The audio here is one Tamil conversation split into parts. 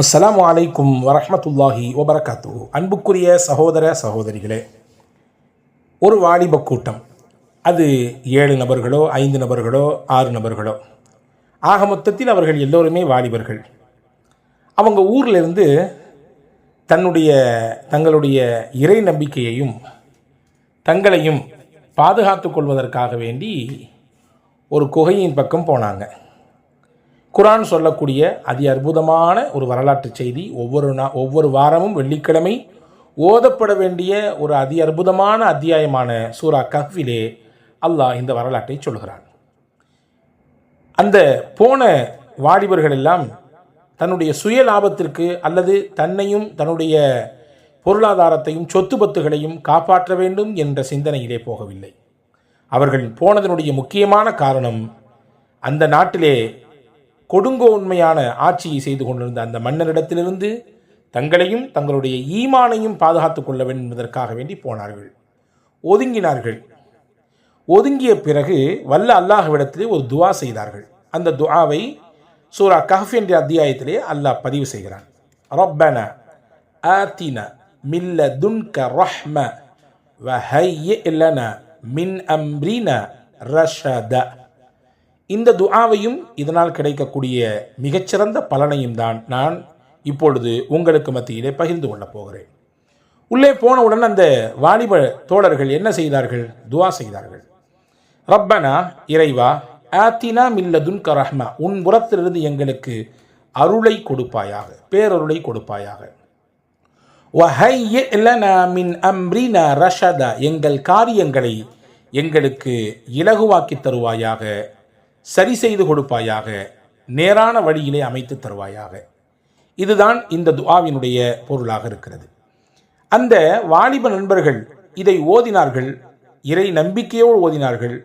அஸ்லாம் வலைக்கும் வரமத்துல்லாஹி வபரகாத்து அன்புக்குரிய சகோதர சகோதரிகளே ஒரு வாலிப கூட்டம். அது ஏழு நபர்களோ ஐந்து நபர்களோ ஆறு நபர்களோ. ஆக மொத்தத்தில் அவர்கள் எல்லோருமே வாலிபர்கள். அவங்க ஊர்லேருந்து தன்னுடைய தங்களுடைய இறை நம்பிக்கையையும் தங்களையும் பாதுகாத்து கொள்வதற்காக வேண்டி ஒரு குகையின் பக்கம் போனாங்க. குரான் சொல்லக்கூடிய அதி அற்புதமான ஒரு வரலாற்று செய்தி. ஒவ்வொரு நா ஒவ்வொரு வாரமும் வெள்ளிக்கிழமை ஓதப்பட வேண்டிய ஒரு அதி அற்புதமான அத்தியாயமான சூரா கஹ்விலே அல்லாஹ் இந்த வரலாற்றை சொல்கிறான் அந்த போன வாலிபர்கள் எல்லாம் தன்னுடைய சுய லாபத்திற்கு அல்லது தன்னையும் தன்னுடைய பொருளாதாரத்தையும் சொத்து பத்துகளையும் காப்பாற்ற வேண்டும் என்ற சிந்தனையிலே போகவில்லை. அவர்கள் போனதனுடைய முக்கியமான காரணம் அந்த நாட்டிலே கொடுங்கோன்மையான ஆட்சியை செய்து கொண்டிருந்த அந்த மன்னரிடத்திலிருந்து தங்களையும் தங்களுடைய ஈமானையும் பாதுகாத்துக் கொள்ள வேண்டும் என்பதற்காக வேண்டி போனார்கள். ஒதுங்கினார்கள். ஒதுங்கிய பிறகு வல்ல அல்லாஹ்விடத்திலே ஒரு துவா செய்தார்கள். அந்த துவாவை சூரா கஃப் என்ற அத்தியாயத்திலே அல்லாஹ் பதிவு செய்கிறான். ரப்பன ஆத்தின மில்ல துன்க ரஹ்ம வஹைய லனா மின் அம்ரின ரஷத. இந்த துஆவையும் இதனால் கிடைக்கக்கூடிய மிகச்சிறந்த பலனையும் தான் நான் இப்பொழுது உங்களுக்கு மத்தியிலே பகிர்ந்து கொள்ளப் போகிறேன். உள்ளே போனவுடன் அந்த வாலிப தோழர்கள் என்ன செய்தார்கள்? துவா செய்தார்கள். ரப்பனா இறைவா ஆத்தினா மில்லதுன் கரஹ்மா உன் புறத்திலிருந்து எங்களுக்கு அருளை கொடுப்பாயாக பேரருளை கொடுப்பாயாக. மின் அம்ரினா ரஷதா எங்கள் காரியங்களை எங்களுக்கு இலகுவாக்கி தருவாயாக சரி செய்து கொடுப்பாயாக நேரான வழியிலே அமைத்து தருவாயாக. இதுதான் இந்த துவாவினுடைய பொருளாக இருக்கிறது. அந்த வாலிப நண்பர்கள் இதை ஓதினார்கள் இறை நம்பிக்கையோடு ஓதினார்கள்.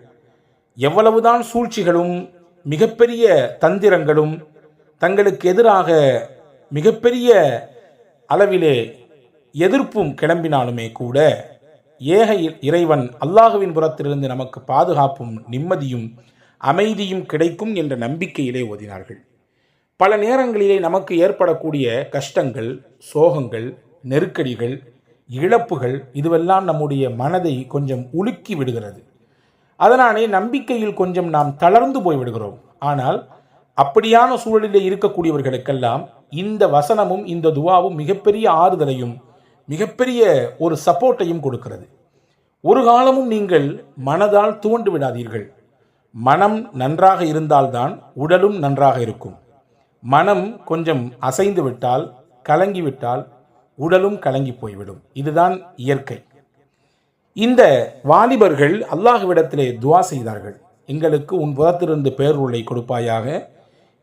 எவ்வளவுதான் சூழ்ச்சிகளும் மிகப்பெரிய தந்திரங்களும் தங்களுக்கு எதிராக மிகப்பெரிய அளவிலே எதிர்ப்பும் கிளம்பினாலுமே கூட ஏக இறைவன் அல்லாஹுவின் புறத்திலிருந்து நமக்கு பாதுகாப்பும் நிம்மதியும் அமைதியும் கிடைக்கும் என்ற நம்பிக்கையிலே ஓதினார்கள். பல நேரங்களிலே நமக்கு ஏற்படக்கூடிய கஷ்டங்கள் சோகங்கள் நெருக்கடிகள் இழப்புகள் இதுவெல்லாம் நம்முடைய மனதை கொஞ்சம் உலுக்கி விடுகிறது. அதனாலே நம்பிக்கையில் கொஞ்சம் நாம் தளர்ந்து போய் விடுகிறோம். ஆனால் அப்படியான சூழலிலே இருக்கக்கூடியவர்களுக்கெல்லாம் இந்த வசனமும் இந்த துவாவும் மிகப்பெரிய ஆறுதலையும் மிகப்பெரிய ஒரு சப்போர்ட்டையும் கொடுக்கிறது. ஒரு காலமும் நீங்கள் மனதால் துவண்டு விடாதீர்கள். மனம் நன்றாக இருந்தால்தான் உடலும் நன்றாக இருக்கும். மனம் கொஞ்சம் அசைந்து விட்டால் கலங்கிவிட்டால் உடலும் கலங்கி போய்விடும். இதுதான் இயற்கை. இந்த வாலிபர்கள் அல்லாஹுவிடத்திலே துவா செய்தார்கள். எங்களுக்கு உன் புறத்திலிருந்து பேருளை கொடுப்பாயாக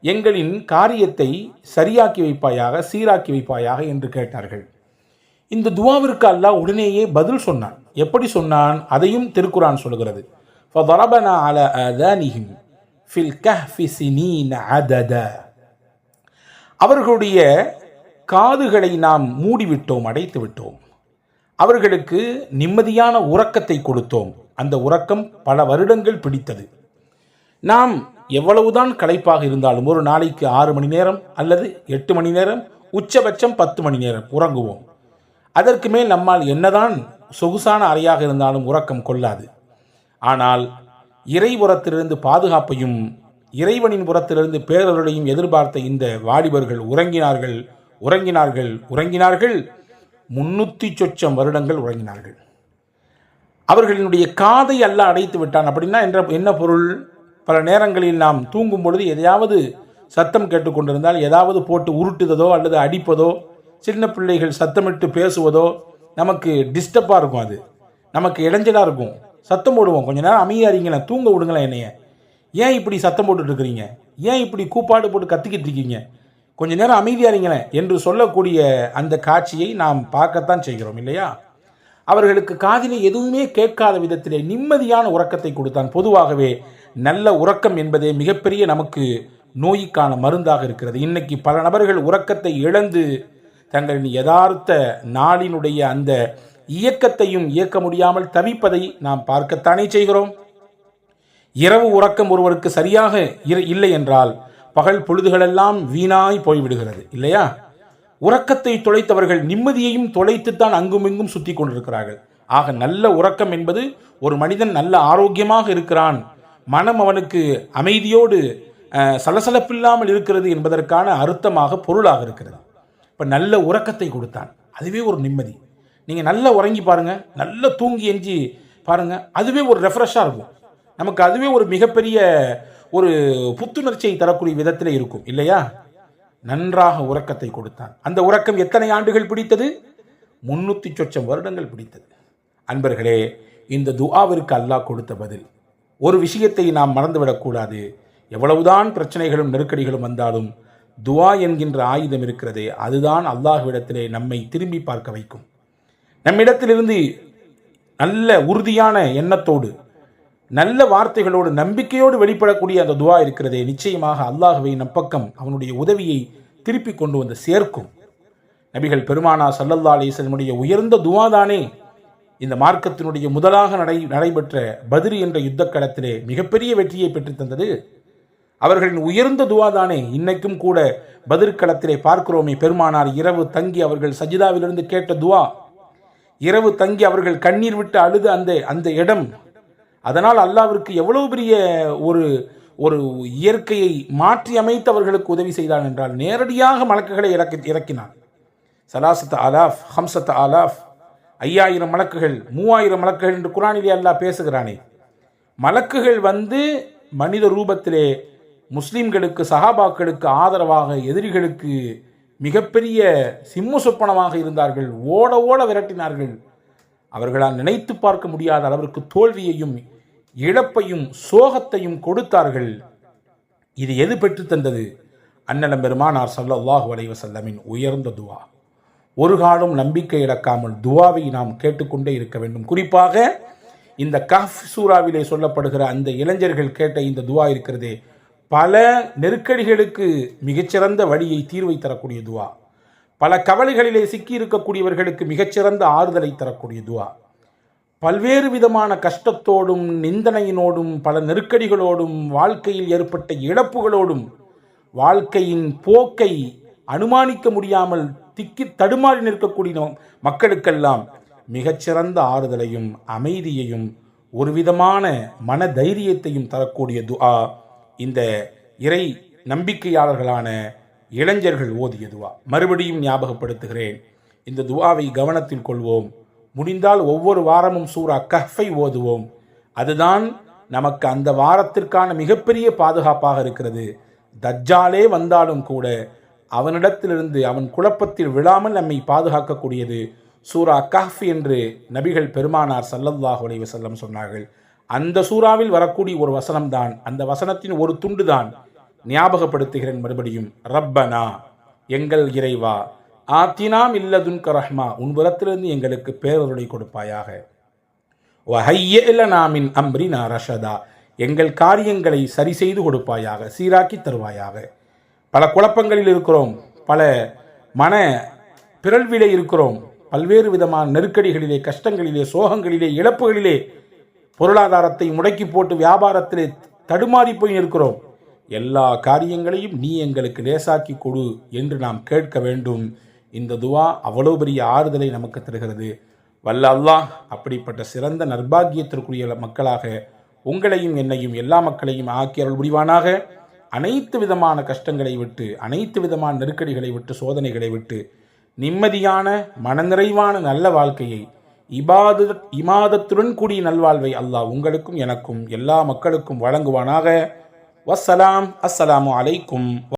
எங்களின் காரியத்தை சரியாக்கி வைப்பாயாக சீராக்கி வைப்பாயாக என்று கேட்டார்கள். இந்த துவாவிற்கு அல்லாஹ் உடனேயே பதில் சொன்னான். எப்படி சொன்னான்? அதையும் திருக்குரான் சொல்கிறது. فضربنا على آذانهم في الكهف سنين عددا அவர்களுடைய காதுகளை நாம் மூடிவிட்டோம் அடைத்து விட்டோம் அவர்களுக்கு நிம்மதியான உறக்கத்தை கொடுத்தோம் அந்த உறக்கம் பல வருடங்கள் பிடித்தது நாம் எவ்வளவுதான் களைப்பாக இருந்தாலும் ஒரு நாளைக்கு ஆறு மணி நேரம் அல்லது எட்டு மணி நேரம் உச்சபட்சம் பத்து மணி நேரம் உறங்குவோம் அதற்கு மேல் நம்மால் என்னதான் சொகுசான அறையாக இருந்தாலும் உறக்கம் கொள்ளாது ஆனால் இறை புறத்திலிருந்து பாதுகாப்பையும் இறைவனின் புறத்திலிருந்து பேரருளையும் எதிர்பார்த்த இந்த வாலிபர்கள் உறங்கினார்கள் உறங்கினார்கள் உறங்கினார்கள். முன்னூற்றி சொச்சம் வருடங்கள் உறங்கினார்கள். அவர்களினுடைய காதை அல்ல அடைத்து விட்டான். அப்படின்னா என்ற என்ன பொருள்? பல நேரங்களில் நாம் தூங்கும் பொழுது எதையாவது சத்தம் கேட்டுக்கொண்டிருந்தால் ஏதாவது போட்டு உருட்டுததோ அல்லது அடிப்பதோ சின்ன பிள்ளைகள் சத்தமிட்டு பேசுவதோ நமக்கு டிஸ்டர்பாக இருக்கும் அது. நமக்கு இடைஞ்சலாக இருக்கும். சத்தம் போடுவோம். கொஞ்ச நேரம் அமைதியாக தூங்க விடுங்களேன் என்னைய. ஏன் இப்படி சத்தம் போட்டுட்டு இருக்கிறீங்க ஏன் இப்படி கூப்பாடு போட்டு கத்திக்கிட்டு இருக்கீங்க? கொஞ்ச நேரம் அமைதியாரிங்களேன் என்று சொல்லக்கூடிய அந்த காட்சியை நாம் பார்க்கத்தான் செய்கிறோம் இல்லையா? அவர்களுக்கு காதிலே எதுவுமே கேட்காத விதத்திலே நிம்மதியான உறக்கத்தை கொடுத்தான். பொதுவாகவே நல்ல உறக்கம் என்பதே மிகப்பெரிய நமக்கு நோய்க்கான மருந்தாக இருக்கிறது. இன்னைக்கு பல நபர்கள் உறக்கத்தை இழந்து தங்களின் யதார்த்த நாளினுடைய அந்த இயக்கத்தையும் இயக்க முடியாமல் தவிப்பதை நாம் பார்க்கத்தானே செய்கிறோம்? இரவு உறக்கம் ஒருவருக்கு சரியாக இல்லை என்றால் பகல் பொழுதுகளெல்லாம் வீணாய் போய்விடுகிறது இல்லையா? உறக்கத்தை தொலைத்தவர்கள் நிம்மதியையும் தொலைத்துத்தான் அங்குமிங்கும் சுற்றி கொண்டிருக்கிறார்கள். ஆக நல்ல உறக்கம் என்பது ஒரு மனிதன் நல்ல ஆரோக்கியமாக இருக்கிறான். மனம் அவனுக்கு அமைதியோடு சலசலப்பில்லாமல் இருக்கிறது என்பதற்கான அர்த்தமாக பொருளாக இருக்கிறது. இப்போ நல்ல உறக்கத்தை கொடுத்தான். அதுவே ஒரு நிம்மதி. நீங்கள் நல்லா உறங்கி பாருங்கள் நல்லா தூங்கி எஞ்சி பாருங்கள் அதுவே ஒரு ரெஃப்ரெஷ்ஷாக இருக்கும். நமக்கு அதுவே ஒரு மிகப்பெரிய ஒரு புத்துணர்ச்சியை தரக்கூடிய விதத்தில் இருக்கும் இல்லையா? நன்றாக உறக்கத்தை கொடுத்தான். அந்த உறக்கம் எத்தனை ஆண்டுகள் பிடித்தது? முன்னூற்றி சொச்சம் வருடங்கள் பிடித்தது. அன்பர்களே இந்த துஆவிற்கு அல்லாஹ் கொடுத்த பதில். ஒரு விஷயத்தை நாம் மறந்துவிடக்கூடாது எவ்வளவுதான் பிரச்சனைகளும் நெருக்கடிகளும் வந்தாலும் துவா என்கின்ற ஆயுதம் இருக்கிறதே அதுதான் அல்லாஹ்விடத்திலே நம்மை திரும்பி பார்க்க வைக்கும். நம்மிடத்திலிருந்து நல்ல உறுதியான எண்ணத்தோடு நல்ல வார்த்தைகளோடு நம்பிக்கையோடு வெளிப்படக்கூடிய அந்த துவா இருக்கிறதே நிச்சயமாக அல்லாஹுவை நம்பக்கம் அவனுடைய உதவியை திருப்பி கொண்டு வந்து சேர்க்கும். நபிகள் பெருமானா சல்லல்லா அலிசனுடைய உயர்ந்த துவா தானே இந்த மார்க்கத்தினுடைய முதலாக நடை நடைபெற்ற பதிரி என்ற யுத்தக்களத்திலே மிகப்பெரிய வெற்றியை பெற்றுத்தந்தது அவர்களின் உயர்ந்த துவா தானே இன்னைக்கும் கூட பதிர் களத்திலே பார்க்கிறோமே பெருமானார் இரவு தங்கி அவர்கள் சஜிதாவிலிருந்து கேட்ட துவா. இரவு தங்கி அவர்கள் கண்ணீர் விட்டு அழுது அந்த அந்த இடம். அதனால் அல்லாவிற்கு எவ்வளவு பெரிய ஒரு ஒரு இயற்கையை மாற்றி அமைத்து அவர்களுக்கு உதவி செய்தான் என்றால் நேரடியாக மலக்குகளை இறக்கி இறக்கினான். சலாசத் ஆலாஃப் ஹம்சத் ஆலாஃப் ஐயாயிரம் மலக்குகள் மூவாயிரம் மலக்குகள் என்று குரானிலே அல்லாஹ் பேசுகிறானே. மலக்குகள் வந்து மனித ரூபத்திலே முஸ்லீம்களுக்கு சஹாபாக்களுக்கு ஆதரவாக எதிரிகளுக்கு மிகப்பெரிய சிம்ம சொப்பனமாக இருந்தார்கள். ஓட ஓட விரட்டினார்கள். அவர்களால் நினைத்து பார்க்க முடியாத அளவிற்கு தோல்வியையும் இழப்பையும் சோகத்தையும் கொடுத்தார்கள். இது எது பெற்று தந்தது? அண்ணலம் பெருமானார் சல்லாஹு அலைஹி செல்லமின் உயர்ந்த துவா. ஒரு காலம் நம்பிக்கை இழக்காமல் துவாவை நாம் கேட்டுக்கொண்டே இருக்க வேண்டும். குறிப்பாக இந்த கஃப் சூறாவிலே சொல்லப்படுகிற அந்த இளைஞர்கள் கேட்ட இந்த துவா இருக்கிறதே பல நெருக்கடிகளுக்கு மிகச்சிறந்த வழியை தீர்வை தரக்கூடிய துவா. பல கவலைகளிலே சிக்கி இருக்கக்கூடியவர்களுக்கு மிகச்சிறந்த ஆறுதலை தரக்கூடிய துவா. பல்வேறு விதமான கஷ்டத்தோடும் நிந்தனையினோடும் பல நெருக்கடிகளோடும் வாழ்க்கையில் ஏற்பட்ட இழப்புகளோடும் வாழ்க்கையின் போக்கை அனுமானிக்க முடியாமல் திக்கி தடுமாறி நிற்கக்கூடிய மக்களுக்கெல்லாம் மிகச்சிறந்த ஆறுதலையும் அமைதியையும் ஒரு விதமான மன தைரியத்தையும் தரக்கூடிய துஆ இந்த இறை நம்பிக்கையாளர்களான இளைஞர்கள் ஓதிய துவா மறுபடியும் ஞாபகப்படுத்துகிறேன். இந்த துவாவை கவனத்தில் கொள்வோம். முடிந்தால் ஒவ்வொரு வாரமும் சூரா கஃபை ஓதுவோம். அதுதான் நமக்கு அந்த வாரத்திற்கான மிகப்பெரிய பாதுகாப்பாக இருக்கிறது. தஜ்ஜாலே வந்தாலும் கூட அவனிடத்திலிருந்து அவன் குழப்பத்தில் விழாமல் நம்மை பாதுகாக்கக்கூடியது சூரா கஃப் என்று நபிகள் பெருமானார் சல்லல்லாஹ் உலைவசல்லம் சொன்னார்கள். அந்த சூறாவில் வரக்கூடிய ஒரு வசனம்தான் அந்த வசனத்தின் ஒரு துண்டு தான் ஞாபகப்படுத்துகிறேன் மறுபடியும். ரப்பனா எங்கள் இறைவா ஆத்தினாம் இல்லதுன் கரஹ்மா உன் புறத்திலிருந்து எங்களுக்கு பேரருளை கொடுப்பாயாக. நாமின் அம்ரினா ரஷதா எங்கள் காரியங்களை சரி செய்து கொடுப்பாயாக சீராக்கி தருவாயாக. பல குழப்பங்களில் இருக்கிறோம் பல மன பிறழ்விலே இருக்கிறோம் பல்வேறு விதமான நெருக்கடிகளிலே கஷ்டங்களிலே சோகங்களிலே இழப்புகளிலே பொருளாதாரத்தை முடக்கி போட்டு வியாபாரத்திலே தடுமாறி போய் நிற்கிறோம். எல்லா காரியங்களையும் நீ எங்களுக்கு லேசாக்கி கொடு என்று நாம் கேட்க வேண்டும். இந்த துவா அவ்வளோ பெரிய ஆறுதலை நமக்கு தருகிறது. வல்ல அல்லாஹ் அப்படிப்பட்ட சிறந்த நர்பாகியத்திற்குரிய மக்களாக உங்களையும் என்னையும் எல்லா மக்களையும் ஆக்கி அருள் முடிவானாக அனைத்து விதமான கஷ்டங்களை விட்டு அனைத்து விதமான நெருக்கடிகளை விட்டு சோதனைகளை விட்டு நிம்மதியான மனநிறைவான நல்ல வாழ்க்கையை இபாத இமாதத்துடன் கூடிய நல்வாழ்வை அல்லாஹ் உங்களுக்கும் எனக்கும் எல்லா மக்களுக்கும் வழங்குவானாக. வசலாம் அஸ்ஸலாமு அலைக்கும்.